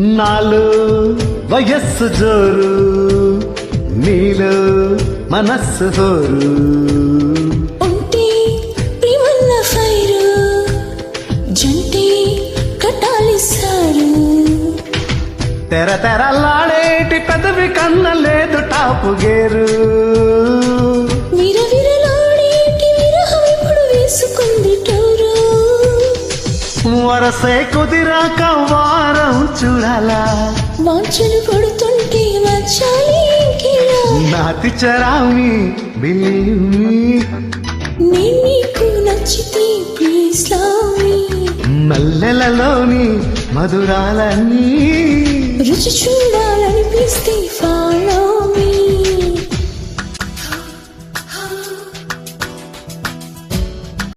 నాలో వయస్సు జోరు నీలో మనస్సు హోరు. ఉంటే ఫైరు జంటే తెర తెరలాడేటి పెదవి కన్న లేదు టాపు గేరు. వరసే కుదిరాక వారం చూడాలా? వాంఛలు పడుతుంటే వచ్చాలి నాతి చరామి నేను నీకు నచ్చితే ప్లీజ్ మల్లెలలోని మధురాలన్నీ. రుచి ఫా